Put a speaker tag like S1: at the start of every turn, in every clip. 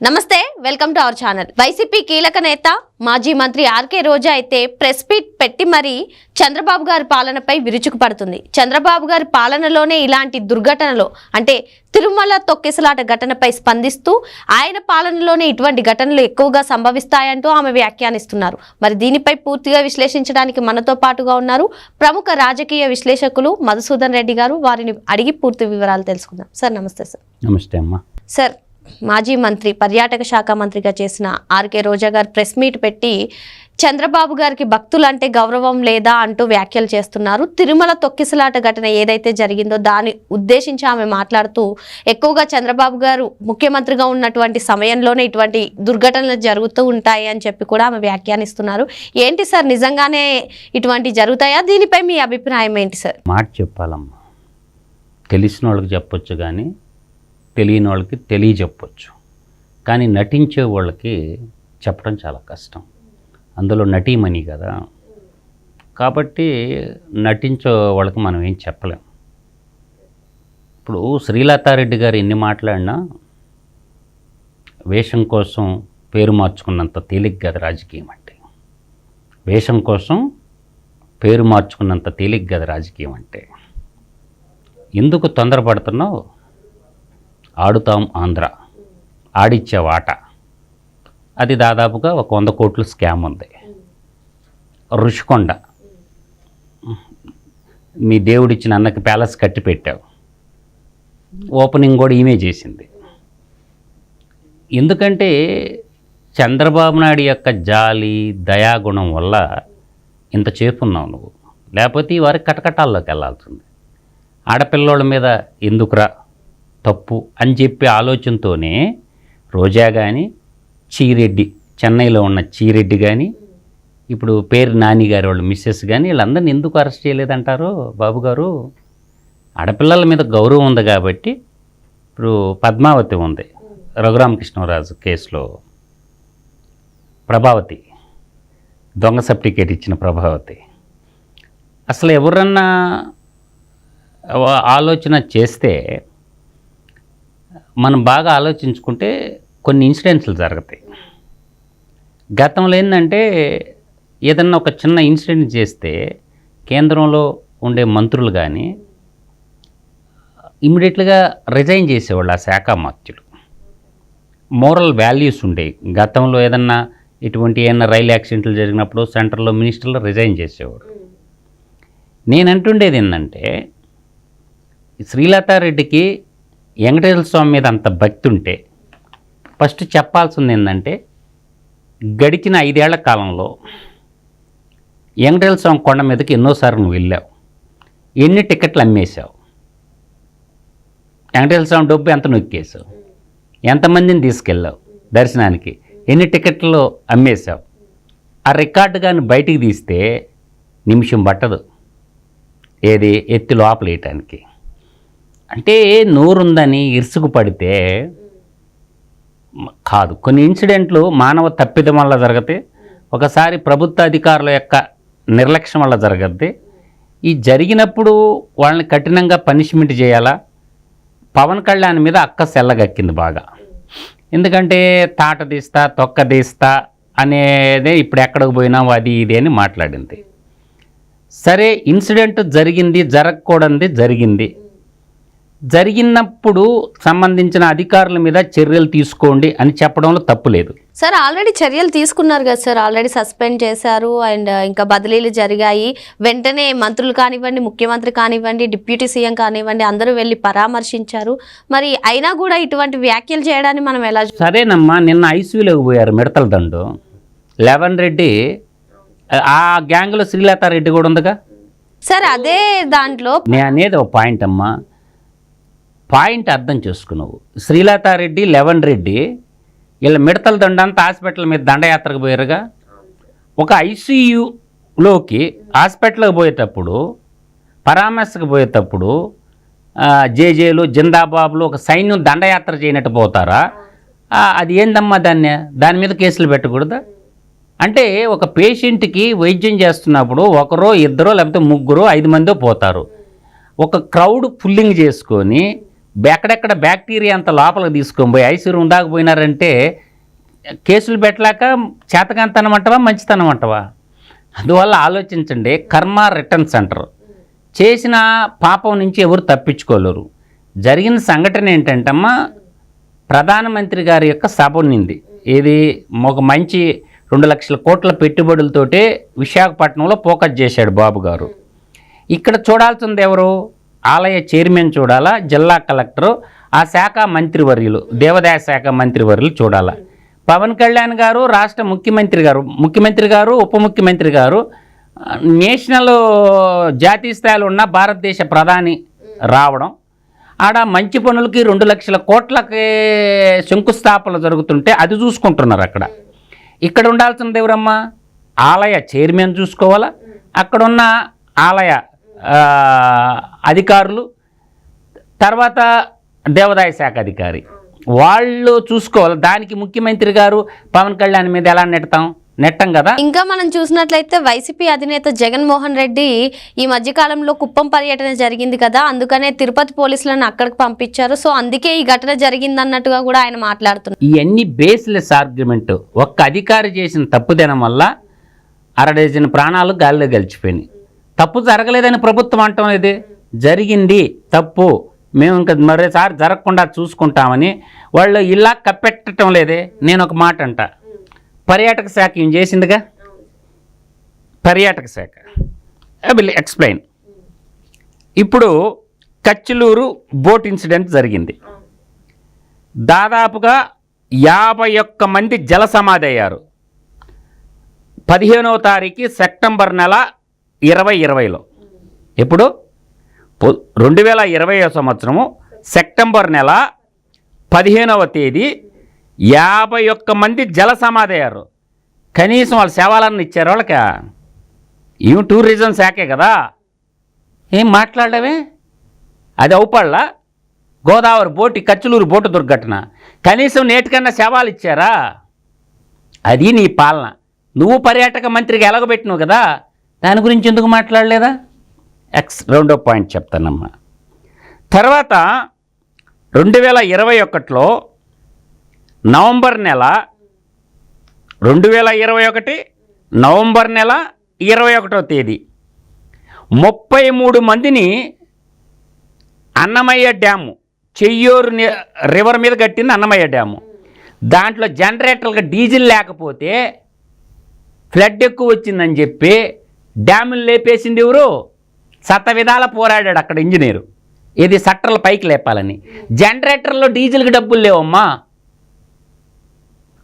S1: నమస్తే welcome to our channel. YCP కీలక నేత మాజీ మంత్రి ఆర్కే రోజా అయితే ప్రెస్ మీట్ పెట్టి మరీ చంద్రబాబు గారి పాలనపై విరుచుకుపడుతుంది చంద్రబాబు గారి పాలనలోనే ఇలాంటి దుర్ఘటనలు అంటే తిరుమల తొక్కిసలాట ఘటనపై స్పందిస్తూ ఆయన పాలనలోనే ఇటువంటి ఘటనలు ఎక్కువగా సంభవిస్తాయంటూ ఆమె వ్యాఖ్యానిస్తున్నారు. మరి దీనిపై పూర్తిగా విశ్లేషించడానికి మనతో పాటుగా ఉన్నారు ప్రముఖ రాజకీయ విశ్లేషకులు మధుసూదన్ రెడ్డి గారు. వారిని అడిగి పూర్తి వివరాలు తెలుసుకుందాం. సార్ నమస్తే సార్.
S2: నమస్తే అమ్మా.
S1: సార్ మాజీ మంత్రి పర్యాటక శాఖ మంత్రిగా చేసిన ఆర్కే రోజా గారు ప్రెస్ మీట్ పెట్టి చంద్రబాబు గారికి భక్తులు అంటే గౌరవం లేదా అంటూ వ్యాఖ్యలు చేస్తున్నారు. తిరుమల తొక్కిసలాట ఘటన ఏదైతే జరిగిందో దాన్ని ఉద్దేశించి ఆమె మాట్లాడుతూ ఎక్కువగా చంద్రబాబు గారు ముఖ్యమంత్రిగా ఉన్నటువంటి సమయంలోనే ఇటువంటి దుర్ఘటనలు జరుగుతూ ఉంటాయి అని చెప్పి కూడా ఆమె వ్యాఖ్యానిస్తున్నారు. ఏంటి సార్? నిజంగానే ఇటువంటి జరుగుతాయా? దీనిపై మీ అభిప్రాయం ఏంటి సార్?
S2: మాట చెప్పాలమ్మా. తెలిసిన వాళ్ళకి చెప్పొచ్చు కానీ తెలియని వాళ్ళకి తెలియజెప్పొచ్చు. కానీ నటించే వాళ్ళకి చెప్పడం చాలా కష్టం. అందులో నటీమణి కదా. కాబట్టి నటించే వాళ్ళకి మనం ఏం చెప్పలేం. ఇప్పుడు శ్రీలతారెడ్డి గారు ఎన్ని మాట్లాడినా వేషం కోసం పేరు మార్చుకున్నంత తేలిక కదా రాజకీయం అంటే. వేషం కోసం పేరు మార్చుకున్నంత తేలిక కదా రాజకీయం అంటే. ఎందుకు తొందరపడుతున్నావు? ఆడుతాం ఆంధ్ర. ఆడిచ్చే వాట. అది దాదాపుగా ఒక వంద కోట్లు స్కామ్ ఉంది. రుషికొండ. మీ దేవుడిచ్చిన అన్నకి ప్యాలెస్ కట్టి పెట్టావు. ఓపెనింగ్ కూడా ఈమె చేసింది. ఎందుకంటే చంద్రబాబు నాయుడు యొక్క జాలి దయాగుణం వల్ల ఇంత చేపున్నావు నువ్వు. లేకపోతే ఈ వారికి కటకటాల్లోకి వెళ్ళాల్సింది. ఆడపిల్లోళ్ళ మీద ఎందుకురా తప్పు అని చెప్పే ఆలోచనతోనే రోజా కానీ చీరెడ్డి చెన్నైలో ఉన్న చీరెడ్డి కానీ ఇప్పుడు పేరు నాని గారు వాళ్ళు మిస్సెస్ కానీ వీళ్ళందరిని ఎందుకు అరెస్ట్ చేయలేదంటారు బాబు గారు? ఆడపిల్లల మీద గౌరవం ఉంది కాబట్టి ఇప్పుడు పద్మావతి ఉంది రఘురామకృష్ణరాజు కేసులో. ప్రభావతి దొంగ సర్టిఫికేట్ ఇచ్చిన ప్రభావతి. అసలు ఎవరన్నా ఆలోచన చేస్తే మనం బాగా ఆలోచించుకుంటే కొన్ని ఇన్సిడెంట్స్లు జరుగుతాయి. గతంలో ఏంటంటే ఏదన్నా ఒక చిన్న ఇన్సిడెంట్ చేస్తే కేంద్రంలో ఉండే మంత్రులు కానీ ఇమ్మీడియట్గా రిజైన్ చేసేవాళ్ళు ఆ శాఖ మంత్రులు మోరల్ వాల్యూస్ ఉండేవి. గతంలో ఏదన్నా ఇటువంటి ఏదైనా రైలు యాక్సిడెంట్లు జరిగినప్పుడు సెంటర్లో మినిస్టర్లు రిజైన్ చేసేవాడు నేను అంటుండేది ఏంటంటే శ్రీలతారెడ్డికి వెంకటేశ్వర స్వామి మీద అంత భక్తి ఉంటే ఫస్ట్ చెప్పాల్సింది ఏంటంటే గడిచిన ఐదేళ్ళ కాలంలో వెంకటేశ్వర స్వామి కొండ మీదకి ఎన్నోసార్లు నువ్వు వెళ్ళావు. ఎన్ని టికెట్లు అమ్మేశావు? వెంకటేశ్వర స్వామి డబ్బు ఎంత నొక్కేసావు ఎంతమందిని తీసుకెళ్ళావు దర్శనానికి? ఎన్ని టికెట్లు అమ్మేశావు? ఆ రికార్డు కానీ బయటికి తీస్తే నిమిషం పట్టదు. ఏది? ఎత్తి లోపలేయటానికి. అంటే నోరుందని ఇరుసుకు పడితే కాదు. కొన్ని ఇన్సిడెంట్లు మానవ తప్పిదం వల్ల జరగతే ఒకసారి ప్రభుత్వ అధికారుల యొక్క నిర్లక్ష్యం వల్ల జరగద్ది. ఈ జరిగినప్పుడు వాళ్ళని కఠినంగా పనిష్మెంట్ చేయాలా? పవన్ కళ్యాణ్ మీద అక్క సెల్లగక్కింది బాగా. ఎందుకంటే తాట తీస్తా తొక్క తీస్తా అనేదే ఇప్పుడు ఎక్కడికి పోయినావు అది ఇది అని మాట్లాడింది. సరే ఇన్సిడెంట్ జరిగింది జరగకూడదు జరిగింది. జరిగినప్పుడు సంబంధించిన అధికారుల మీద చర్యలు తీసుకోండి అని చెప్పడంలో తప్పు లేదు.
S1: సార్ ఆల్రెడీ చర్యలు తీసుకున్నారు కదా సార్. ఆల్రెడీ సస్పెండ్ చేశారు అండ్ ఇంకా బదిలీలు జరిగాయి. వెంటనే మంత్రులు కానివ్వండి ముఖ్యమంత్రి కానివ్వండి డిప్యూటీ సీఎం కానివ్వండి అందరూ వెళ్ళి పరామర్శించారు. మరి అయినా కూడా ఇటువంటి వ్యాఖ్యలు చేయడాన్ని మనం ఎలా
S2: సరేనమ్మా నిన్న ఐసీయూలోకి పోయారు మిడతల దండు. లెవెన్ రెడ్డి ఆ గ్యాంగ్లో శ్రీలతారెడ్డి కూడా ఉందిగా?
S1: సార్ అదే దాంట్లో
S2: నేను అనేది ఒక పాయింట్ అమ్మా. పాయింట్ అర్థం చేసుకున్నావు. శ్రీలతారెడ్డి లెవెన్ రెడ్డి వీళ్ళ మిడతల దండంతా హాస్పిటల్ మీద దండయాత్రకు పోయారుగా. ఒక ఐసీయూలోకి హాస్పిటల్కి పోయేటప్పుడు పరామర్శకు పోయేటప్పుడు జేజేలు జిందాబాబులు ఒక సైన్యం దండయాత్ర చేయనట్టు పోతారా? అది ఏందమ్మా దాన్ని? దాని మీద కేసులు పెట్టకూడదా? అంటే ఒక పేషెంట్కి వైద్యం చేస్తున్నప్పుడు ఒకరో ఇద్దరో లేకపోతే ముగ్గురు ఐదు మందో పోతారు. ఒక క్రౌడ్ ఫుల్లింగ్ చేసుకొని ఎక్కడెక్కడ బ్యాక్టీరియా అంత లోపలికి తీసుకొని పోయి ఐసీరూ ఉందాకపోయినారంటే కేసులు పెట్టలేక చేతకంతనం అంటవా మంచితనం అంటవా? అందువల్ల ఆలోచించండి కర్మ రిటర్న్ సెంటర్. చేసిన పాపం నుంచి ఎవరు తప్పించుకోలేరు. జరిగిన సంఘటన ఏంటంటమ్మా ప్రధానమంత్రి గారి యొక్క సభ ఉన్నింది ఇది ఒక మంచి రెండు లక్షల కోట్ల పెట్టుబడులతోటే విశాఖపట్నంలో ఫోకస్ చేశాడు బాబు గారు. ఇక్కడ చూడాల్సింది ఎవరు? ఆలయ చైర్మన్ చూడాలా జిల్లా కలెక్టరు ఆ శాఖ మంత్రివర్యులు దేవాదాయ శాఖ మంత్రివర్యులు చూడాలా. పవన్ కళ్యాణ్ గారు రాష్ట్ర ముఖ్యమంత్రి గారు ముఖ్యమంత్రి గారు ఉప ముఖ్యమంత్రి గారు నేషనల్ జాతీయ స్థాయిలో ఉన్న భారతదేశ ప్రధాని రావడం ఆడ మంచి పనులకి రెండు లక్షల కోట్లకి శంకుస్థాపనలు జరుగుతుంటే అది చూసుకుంటున్నారు అక్కడ. ఇక్కడ ఉండాల్సిన దేవురమ్మ ఆలయ చైర్మన్ చూసుకోవాలా? అక్కడున్న ఆలయ అధికారులు తర్వాత దేవాదాయ శాఖ అధికారి. వాళ్ళు చూసుకోవాలి. దానికి ముఖ్యమంత్రి గారు పవన్ కళ్యాణ్ మీద ఎలా నెడతాం? నెట్టం కదా?
S1: ఇంకా మనం చూసినట్లయితే వైసీపీ అధినేత జగన్మోహన్ రెడ్డి ఈ మధ్య కాలంలో కుప్పం పర్యటన జరిగింది కదా. అందుకనే తిరుపతి పోలీసులను అక్కడికి పంపించారు. సో అందుకే ఈ ఘటన జరిగింది అన్నట్టుగా కూడా ఆయన మాట్లాడుతున్నారు.
S2: ఇవన్నీ బేస్లెస్ ఆర్గ్యుమెంట్ ఒక్క అధికారి చేసిన తప్పుదనం వల్ల అర డజన్ ప్రాణాలు గాలిలో గెలిచిపోయినాయి. తప్పు జరగలేదని ప్రభుత్వం అంటాం ఇది. జరిగింది తప్పు. మేము ఇంకా మరోసారి జరగకుండా చూసుకుంటామని వాళ్ళు ఇలా కప్పెట్టడం లేదే. నేను ఒక మాట అంట. పర్యాటక శాఖ ఏం చేసిందిగా? పర్యాటక శాఖ. ఐ విల్ ఎక్స్ప్లెయిన్ ఇప్పుడు కచ్చిలూరు బోట్ ఇన్సిడెంట్ జరిగింది. దాదాపుగా యాభై ఒక్క మంది జల సమాధి అయ్యారు. పదిహేనవ తారీఖు సెప్టెంబర్ నెల ఇరవై ఇరవైలో. ఎప్పుడు? రెండు వేల ఇరవై సంవత్సరము సెప్టెంబర్ నెల పదిహేనవ తేదీ యాభై ఒక్క మంది జల సమాధయ్యారు కనీసం వాళ్ళ సేవలన్నీ ఇచ్చారు వాళ్ళకి? ఏం టూరిజం శాఖే కదా. ఏం మాట్లాడమే అది అవుపళ్ళ గోదావరి బోటు కచ్చలూరు బోటు దుర్ఘటన. కనీసం నేటికన్నా శవాలు ఇచ్చారా? అది నీ పాలన. నువ్వు పర్యాటక మంత్రికి ఎలాగబెట్టినావు కదా. దాని గురించి ఎందుకు మాట్లాడలేదా? ఎక్స్ రెండో పాయింట్ చెప్తానమ్మా. తర్వాత రెండు వేల ఇరవై ఒకటిలో నవంబర్ నెల రెండు వేల ఇరవై ఒకటి నవంబర్ నెల ఇరవై ఒకటో తేదీ. ముప్పై మూడు మందిని అన్నమయ్య డ్యాము చెయ్యూరు రివర్ మీద కట్టింది అన్నమయ్య డ్యాము. దాంట్లో జనరేటర్గా డీజిల్ లేకపోతే ఫ్లడ్ ఎక్కువ వచ్చిందని చెప్పి డ్యాములు లేపేసింది ఎవరు? సత విధాల పోరాడాడు అక్కడ ఇంజనీరు. ఇది సట్టర్లు పైకి లేపాలని. జనరేటర్లో డీజిల్కి డబ్బులు లేవమ్మా.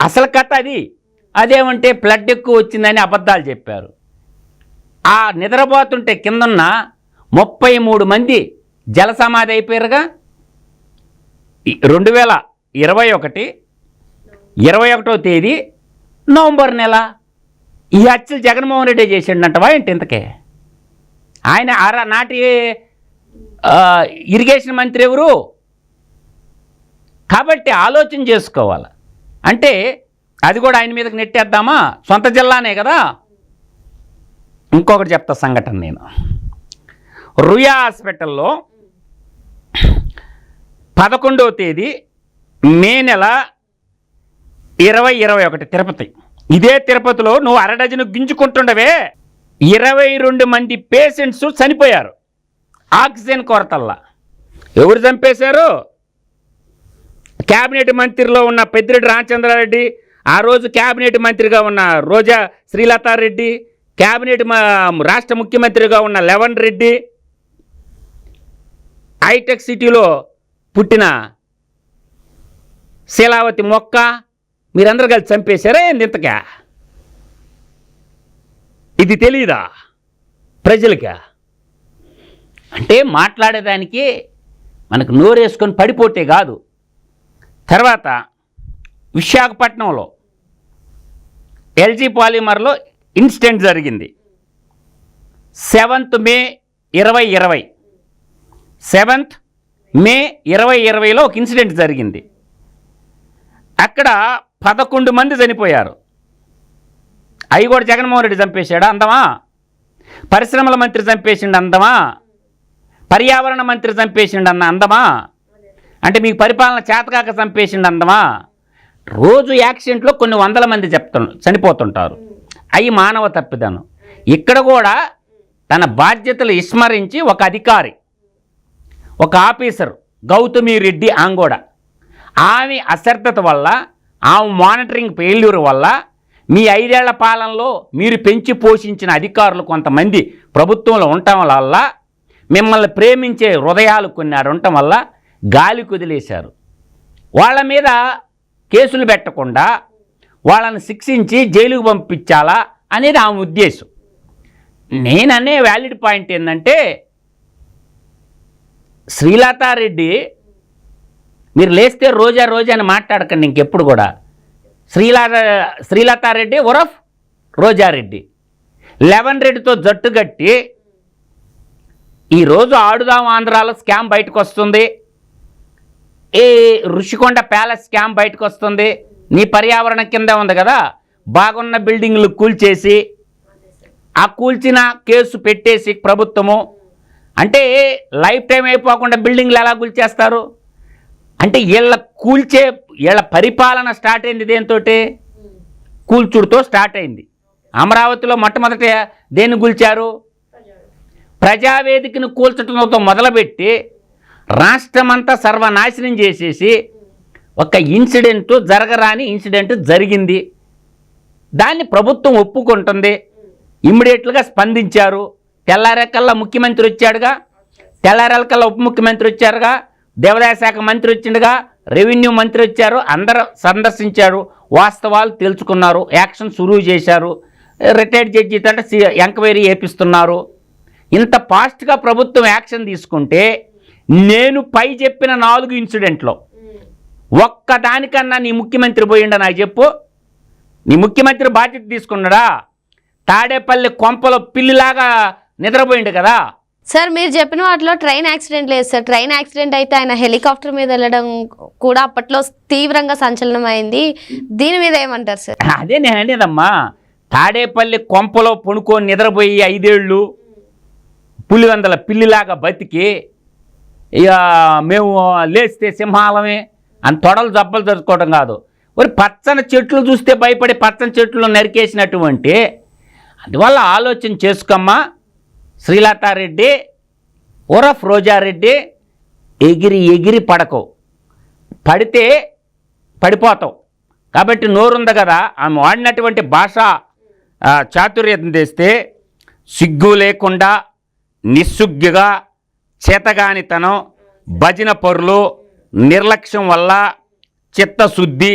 S2: అసలు కథ అది. అదేమంటే ఫ్లడ్ ఎక్కువ వచ్చిందని అబద్ధాలు చెప్పారు. ఆ నిద్రపోతుంటే కిందన్న ముప్పై మూడు మంది జల సమాధి అయిపోయారుగా? రెండు వేల ఇరవై ఒకటి ఇరవై ఒకటో తేదీ నవంబర్ నెల. ఈ హత్యలు జగన్మోహన్ రెడ్డి చేసిండంటవా ఏంటి ఇంతకే? ఆయన అర నాటి ఇరిగేషన్ మంత్రి ఎవరు? కాబట్టి ఆలోచన చేసుకోవాలి. అంటే అది కూడా ఆయన మీదకి నెట్టేద్దామా? సొంత జిల్లానే కదా? ఇంకొకటి చెప్తా సంఘటన నేను. రుయా హాస్పిటల్లో పదకొండవ తేదీ మే నెల ఇరవై ఇరవై ఒకటి తిరుపతి. ఇదే తిరుపతిలో నువ్వు అరడజను గింజుకుంటుండవే. ఇరవై రెండు మంది పేషెంట్స్ చనిపోయారు. ఆక్సిజన్ కొరతల్లా. ఎవరు చంపేశారు? క్యాబినెట్ మంత్రిలో ఉన్న పెద్దిరెడ్డి రామచంద్రారెడ్డి ఆ రోజు క్యాబినెట్ మంత్రిగా ఉన్న రోజా శ్రీలతారెడ్డి క్యాబినెట్ రాష్ట్ర ముఖ్యమంత్రిగా ఉన్న లెవన్ రెడ్డి హైటెక్ సిటీలో పుట్టిన శీలావతి మొక్క మీరందరూ కలిసి చంపేశారా ఏంది ఇంతకా? ఇది తెలియదా ప్రజలకా? అంటే మాట్లాడేదానికి మనకు నోరేసుకొని పడిపోతే కాదు. తర్వాత విశాఖపట్నంలో ఎల్జీ పాలిమర్లో ఇన్సిడెంట్ జరిగింది. సెవెంత్ మే ఇరవై ఇరవై. సెవెంత్ మే ఇరవై ఇరవైలో ఒక ఇన్సిడెంట్ జరిగింది. అక్కడ పదకొండు మంది చనిపోయారు. అవి కూడా జగన్మోహన్ రెడ్డి చంపేశాడు? అందమా? పరిశ్రమల మంత్రి చంపేసిండు అందమా? పర్యావరణ మంత్రి చంపేసిండు అన్న అందమా? అంటే మీకు పరిపాలన చేతకాక చంపేసిండు అందమా? రోజు యాక్సిడెంట్లో కొన్ని వందల మంది చెప్తు చనిపోతుంటారు. అవి మానవ తప్పిదను. ఇక్కడ కూడా తన బాధ్యతలు విస్మరించి ఒక అధికారి ఒక ఆఫీసర్ గౌతమి రెడ్డి ఆంగోడ ఆమె అశ్రద్ధత వల్ల ఆమె మానిటరింగ్ ఫెయిల్యూర్ వల్ల మీ ఐదేళ్ళ పాలనలో మీరు పెంచి పోషించిన అధికారులు కొంతమంది ప్రభుత్వంలో ఉండటం వల్ల మిమ్మల్ని ప్రేమించే హృదయాలు కొన్ని ఉండటం వల్ల గాలి కుదిలేశారు. వాళ్ళ మీద కేసులు పెట్టకుండా వాళ్ళని శిక్షించి జైలుకు పంపించాలా అనేది ఆమె ఉద్దేశం. నేననే వ్యాలిడ్ పాయింట్ ఏంటంటే శ్రీలతారెడ్డి మీరు లేస్తే రోజా రోజా అని మాట్లాడకండి ఇంకెప్పుడు కూడా. శ్రీలా శ్రీలతారెడ్డి ఉరఫ్ రోజారెడ్డి. లెవెన్ రెడ్డితో జట్టు కట్టి ఈరోజు ఆడుదాం ఆంధ్రాలో స్కామ్ బయటకు వస్తుంది ఏ ఋషికొండ ప్యాలెస్ స్కామ్ బయటకు వస్తుంది నీ పర్యావరణం కింద ఉంది కదా. బాగున్న బిల్డింగ్లు కూల్చేసి ఆ కూల్చిన కేసు పెట్టేసి ప్రభుత్వము. అంటే లైఫ్ టైం అయిపోకుండా బిల్డింగ్లు ఎలా కూల్చేస్తారు? అంటే వీళ్ళ కూల్చే వీళ్ళ పరిపాలన స్టార్ట్ అయింది దేంతో కూల్చుడుతో స్టార్ట్ అయింది. అమరావతిలో మొట్టమొదట దేన్ని కూల్చారు? ప్రజావేదికను కూల్చడంతో మొదలుపెట్టి రాష్ట్రమంతా సర్వనాశనం చేసేసి ఒక ఇన్సిడెంట్ జరగరాని ఇన్సిడెంట్ జరిగింది. దాన్ని ప్రభుత్వం ఒప్పుకుంటుంది. ఇమ్మీడియట్లుగా స్పందించారు. తెల్లారెక్కల్లా ముఖ్యమంత్రి వచ్చాడుగా. తెల్లారెక్కల్లా ఉప ముఖ్యమంత్రి వచ్చారుగా. దేవాదాయ శాఖ మంత్రి వచ్చిండగా రెవెన్యూ మంత్రి వచ్చారు. అందరూ సందర్శించారు. వాస్తవాలు తెలుసుకున్నారు. యాక్షన్ సురువు చేశారు. రిటైర్డ్ జడ్జి తోట ఎంక్వైరీ చేపిస్తున్నారు. ఇంత ఫాస్ట్గా ప్రభుత్వం యాక్షన్ తీసుకుంటే నేను పై చెప్పిన నాలుగు ఇన్సిడెంట్లో. ఒక్కదానికన్నా నీ ముఖ్యమంత్రి పోయిండా నాకు చెప్పు. నీ ముఖ్యమంత్రి బాధ్యత తీసుకున్నాడా? తాడేపల్లి కొంపలో పిల్లిలాగా నిద్రపోయిండు కదా?
S1: సార్ మీరు చెప్పిన వాటిలో ట్రైన్ యాక్సిడెంట్ లేదు సార్. ట్రైన్ యాక్సిడెంట్ అయితే ఆయన హెలికాప్టర్ మీద వెళ్ళడం కూడా అప్పట్లో తీవ్రంగా సంచలనం అయింది దీని మీద ఏమంటారు సార్?
S2: అదే నేను అనేదమ్మా తాడేపల్లి కొంపలో పొనుకొని నిద్రపోయి ఐదేళ్ళు పులివందల పిల్లిలాగా బతికి ఇక మేము లేస్తే సింహాలమే అని తొడలు దెబ్బలు తెచ్చుకోవడం కాదు. మరి పచ్చని చెట్లు చూస్తే భయపడి పచ్చని చెట్లు నరికేసినటువంటి అందువల్ల ఆలోచన చేసుకోమ్మా శ్రీలతారెడ్డి ఉరఫ్ రోజారెడ్డి ఎగిరి ఎగిరి పడకు. పడితే పడిపోతావు కాబట్టి నోరుంది కదా ఆమె వాడినటువంటి భాష చాతుర్యం తెస్తే సిగ్గు లేకుండా నిస్సుగ్గుగా చేతగానితనం భజన పరులు నిర్లక్ష్యం వల్ల చిత్తశుద్ధి.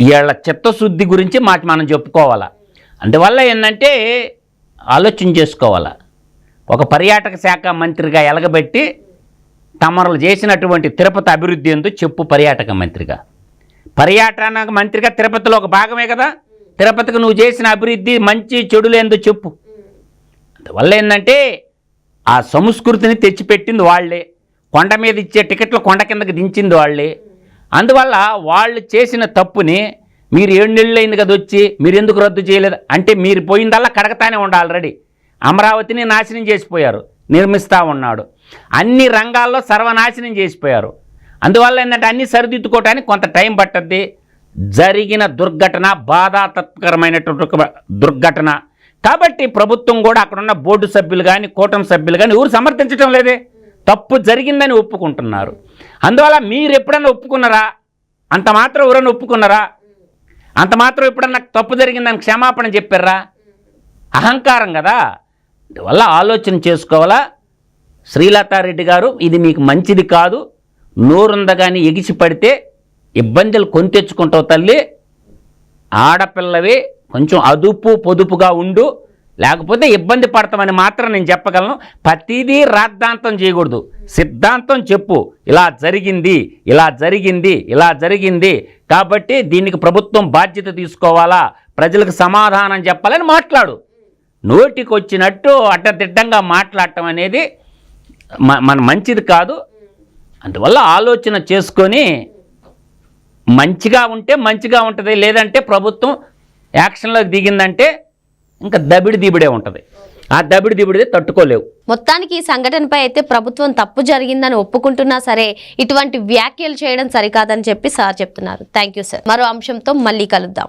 S2: వీళ్ళ చిత్తశుద్ధి గురించి మాట మనం చెప్పుకోవాలా? అందువల్ల ఏంటంటే ఆలోచన చేసుకోవాలా? ఒక పర్యాటక శాఖ మంత్రిగా ఎలగబెట్టి తమరు చేసినటువంటి తిరుపతి అభివృద్ధి ఎందు చెప్పు పర్యాటక మంత్రిగా. పర్యాటన మంత్రిగా తిరుపతిలో ఒక భాగమే కదా? తిరుపతికి నువ్వు చేసిన అభివృద్ధి మంచి చెడులేందో చెప్పు. అందువల్ల ఏంటంటే ఆ సంస్కృతిని తెచ్చిపెట్టింది వాళ్ళే. కొండ మీద ఇచ్చే టికెట్లు కొండ కిందకి దించింది వాళ్ళే. అందువల్ల వాళ్ళు చేసిన తప్పుని మీరు ఏడు నెలలు అయింది కదా వచ్చి మీరు ఎందుకు రద్దు చేయలేదు? అంటే మీరు పోయిందల్లా కడగతానే ఉండాలి ఆల్రెడీ అమరావతిని నాశనం చేసిపోయారు నిర్మిస్తూ ఉన్నాడు. అన్ని రంగాల్లో సర్వనాశనం చేసిపోయారు. అందువల్ల ఏంటంటే అన్ని సరిదిద్దుకోవటానికి కొంత టైం పట్టద్ది. జరిగిన దుర్ఘటన బాధాతత్కరమైనటువంటి దుర్ఘటన. కాబట్టి ప్రభుత్వం కూడా అక్కడున్న బోర్డు సభ్యులు కానీ కూటమి సభ్యులు కానీ ఎవరు సమర్థించడం లేదే. తప్పు జరిగిందని ఒప్పుకుంటున్నారు. అందువల్ల మీరు ఎప్పుడన్నా ఒప్పుకున్నారా? అంత మాత్రం ఎవరన్నా ఒప్పుకున్నారా? అంత మాత్రం ఎప్పుడన్నా తప్పు జరిగిందని క్షమాపణ చెప్పారా? అహంకారం కదా. వల్ల ఆలోచన చేసుకోవాలా? శ్రీలతారెడ్డి గారు ఇది మీకు మంచిది కాదు. నోరుందగాని ఎగిసి పడితే ఇబ్బందులు కొని తెచ్చుకుంటావు తల్లి. ఆడపిల్లవి కొంచెం అదుపు పొదుపుగా ఉండు. లేకపోతే ఇబ్బంది పడతామని మాత్రం నేను చెప్పగలను. ప్రతిదీ రాద్ధాంతం చేయకూడదు. సిద్ధాంతం చెప్పు. ఇలా జరిగింది ఇలా జరిగింది ఇలా జరిగింది. కాబట్టి దీనికి ప్రభుత్వం బాధ్యత తీసుకోవాలా? ప్రజలకు సమాధానం చెప్పాలని మాట్లాడు. నోటికి వచ్చినట్టు అడ్డదిడ్డంగా మాట్లాడటం అనేది మన మంచిది కాదు. అందువల్ల ఆలోచన చేసుకొని మంచిగా ఉంటే మంచిగా ఉంటుంది. లేదంటే ప్రభుత్వం యాక్షన్లోకి దిగిందంటే ఇంకా దబిడి దిబిడే ఉంటుంది. ఆ దబిడి దిబిడిదే తట్టుకోలేవు.
S1: మొత్తానికి ఈ సంఘటనపై అయితే ప్రభుత్వం తప్పు జరిగిందని ఒప్పుకుంటున్నా సరే ఇటువంటి వ్యాఖ్యలు చేయడం సరికాదని చెప్పి సార్ చెప్తున్నారు. థ్యాంక్ యూ సార్ మరో అంశంతో మళ్ళీ కలుద్దాం.